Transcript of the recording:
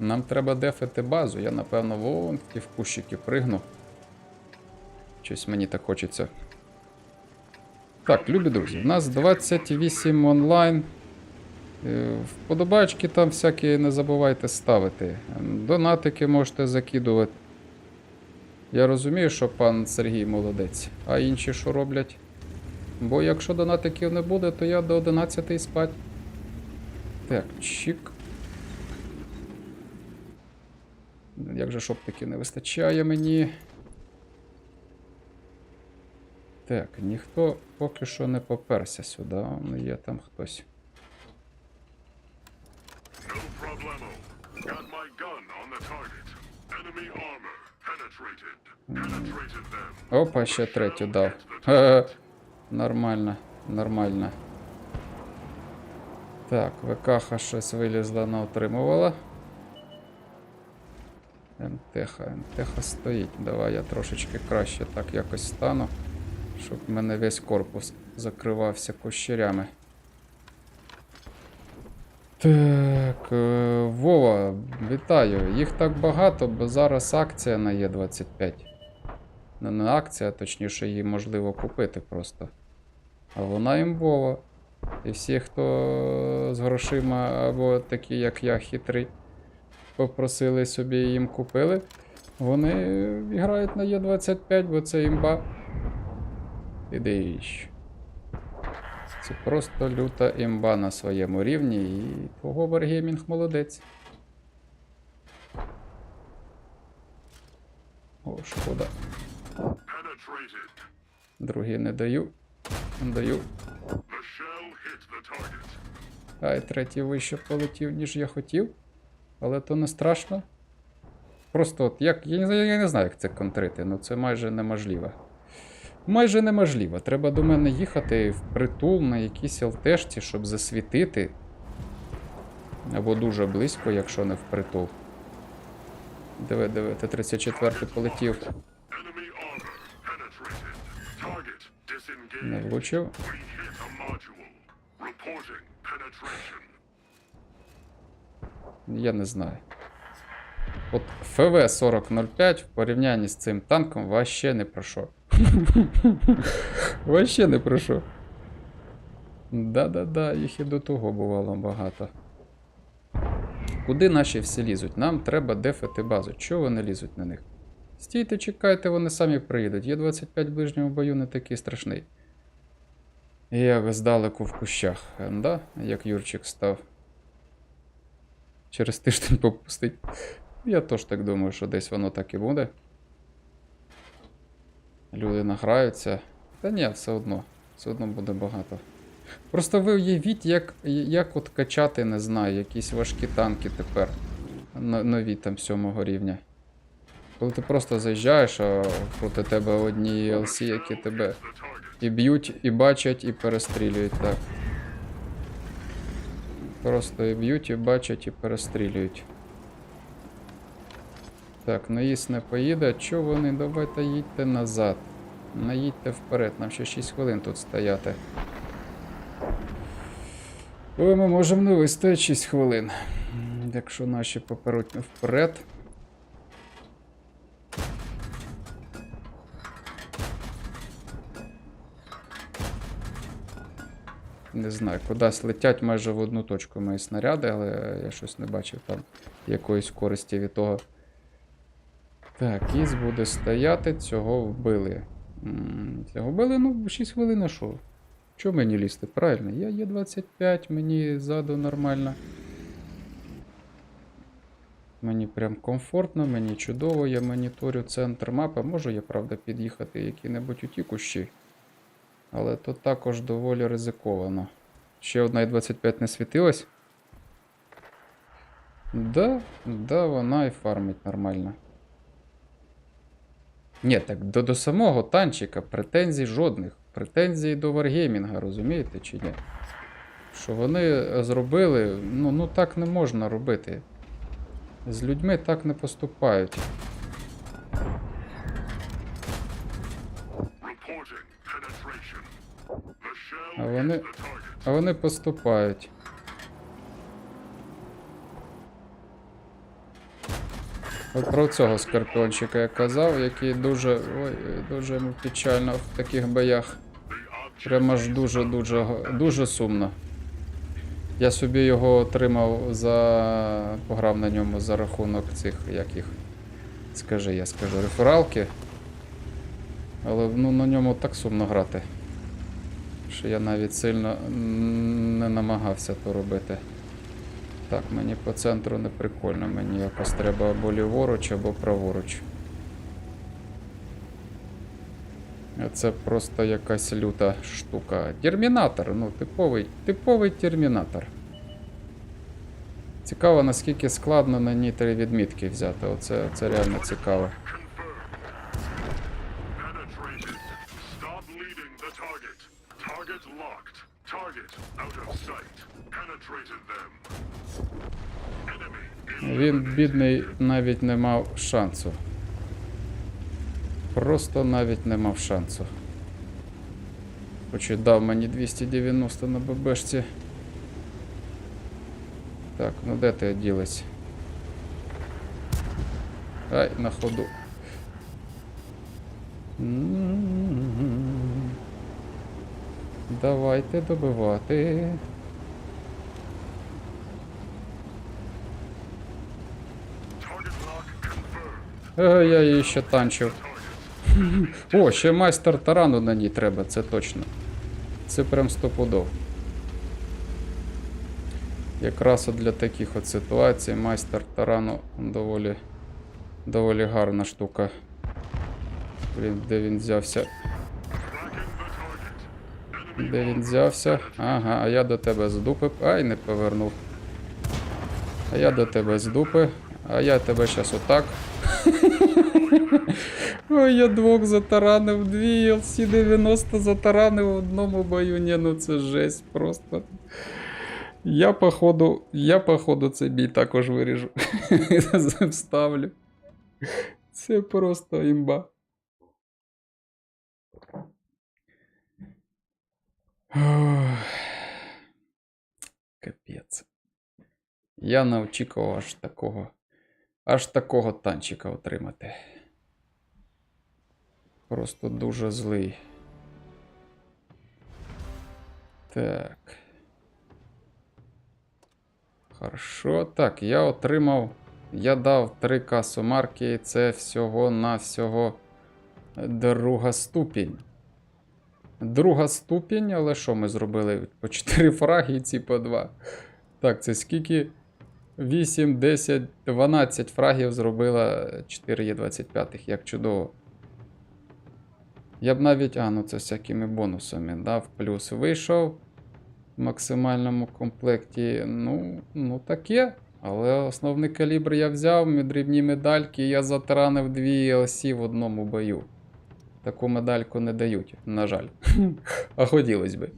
Нам треба дефити базу. Я, напевно, вон такі в кущики пригну. Щось мені так хочеться. Так, любі друзі, у нас 28 онлайн. Е, Вподобачки там всякі не забувайте ставити. Донатики можете закидувати. Я розумію, що пан Сергій молодець. А інші що роблять? Бо якщо донатиків не буде, то я до 11 спать. Так, чик. Як же шоптики не вистачає мені. Так, ніхто поки що не поперся сюди, але є там хтось. Опа, ще третю дав. Нормально, нормально. Так, ВКХ щось вилізла, наотримувала. МТХ, МТХ стоїть. Давай я трошечки краще так якось стану, щоб в мене весь корпус закривався кущерями. Так, е, Вова, вітаю. Їх так багато, бо зараз акція на Є25. Не, не акція, точніше, її можливо купити просто. А вона імбова. І всі, хто з грошима або такі, як я, хитрий, попросили собі їм купили, вони грають на Є25, бо це імба. Іди. Це просто люта імба на своєму рівні, і твого Wargaming молодець. О, шкода. Другий не даю. Даю. Target. Ай, третій вище полетів, ніж я хотів. Але то не страшно. Просто от як. Я, не я не знаю, як це контрити, ну це майже неможливо. Майже неможливо. Треба до мене їхати в притул на якійсь ЛТшці, щоб засвітити. Або дуже близько, якщо не в притул. Диви, диви, Т-34 полетів. Не влучив. Я не знаю. От ФВ-4005 в порівнянні з цим танком вообще не про що. Вообще не про що. Да-да-да, їх і до того бувало багато. Куди наші всі лізуть? Нам треба дефати базу. Чого вони лізуть на них? Стійте, чекайте, вони самі приїдуть. Є 25 в ближньому бою не такий страшний. Як здалеку в кущах, да? Як Юрчик став. Через тиждень попустить. Я теж так думаю, що десь воно так і буде. Люди награються. Та ні, все одно. Все одно буде багато. Просто ви уявіть, як, як от качати, не знаю, якісь важкі танки тепер. но- Нові там сьомого рівня. Коли ти просто заїжджаєш, а проти тебе одні LC, які тебе і б'ють, і бачать, і перестрілюють так. Просто і б'ють, і бачать, і перестрілюють. Так, наїзд не поїде. Чого вони? Давайте їдьте назад. Наїдьте вперед, нам ще 6 хвилин тут стояти. Ой, ми можемо не вистояти 6 хвилин. Якщо наші поперуть вперед. Не знаю, кудись летять майже в одну точку мої снаряди, але я щось не бачив там якоїсь користі від того. Так, кіс буде стояти, цього вбили. Цього вбили, ну, 6 хвилин, а що? Чого мені лізти? Правильно, я є 25, мені ззаду нормально. Мені прям комфортно, мені чудово, я моніторю центр мапи. Можу я, правда, під'їхати які-небудь у. Але то також доволі ризиковано. Ще одна і 25 не світилась. Да, да, вона і фармить нормально. Ні, так до, до самого танчика претензій жодних. Претензій до Wargaming, розумієте чи ні? Що вони зробили, ну, ну так не можна робити. З людьми так не поступають. А вони, а вони поступають. От про цього скорпіончика я казав, який дуже. Ой, дуже печально в таких боях. Прямо ж дуже-дуже дуже сумно. Я собі його отримав за. пограв на ньому за рахунок цих як їх. Скажи, я скажу, рефералки. Але ну, на ньому так сумно грати. Що я навіть сильно не намагався то робити. Так, мені по центру не прикольно, мені якось треба або ліворуч, або праворуч. Це просто якась люта штука. Термінатор, ну, типовий, типовий термінатор. Цікаво, наскільки складно на ній три відмітки взяти. Оце, це реально цікаво. Він, бідний, навіть не мав шансу. Просто навіть не мав шансу. Хоч і дав мені 290 на ББшці. Так, ну де ти ділась? Ай, на ходу. Давайте добивати. Е, я її ще танчив. О, ще майстер тарану на ній треба, це точно. Це прям стопудов. Якраз от для таких от ситуацій майстер тарану доволі, доволі гарна штука. Блін, де він взявся? Де він взявся? Ага, а я до тебе з дупи. Ай, не повернув. А я до тебе з дупи. А я тебе щас отак. Ой, я двох затаранив, дві LC-90 затаранив в одному бою. Ні, ну це жесть просто. Я походу, я походу цей бій також виріжу. Вставлю. Це просто імба. Ох, Капець. Я не очікував аж такого. Аж такого танчика отримати. Просто дуже злий. Так. Хорошо. Так, я отримав. Я дав 3 касу марки, і це всього на всього друга ступінь. Друга ступінь, але що ми зробили? По 4 фраги і ці по 2. Так, це скільки? 8, 10, 12 фрагів зробила 4 є 25 як чудово. Я б навіть. А, ну це всякими бонусами, да, в плюс вийшов в максимальному комплекті. Ну, ну таке. Але основний калібр я взяв, дрібні медальки, я затаранив дві осі в одному бою. Таку медальку не дають, на жаль. А хотілося би.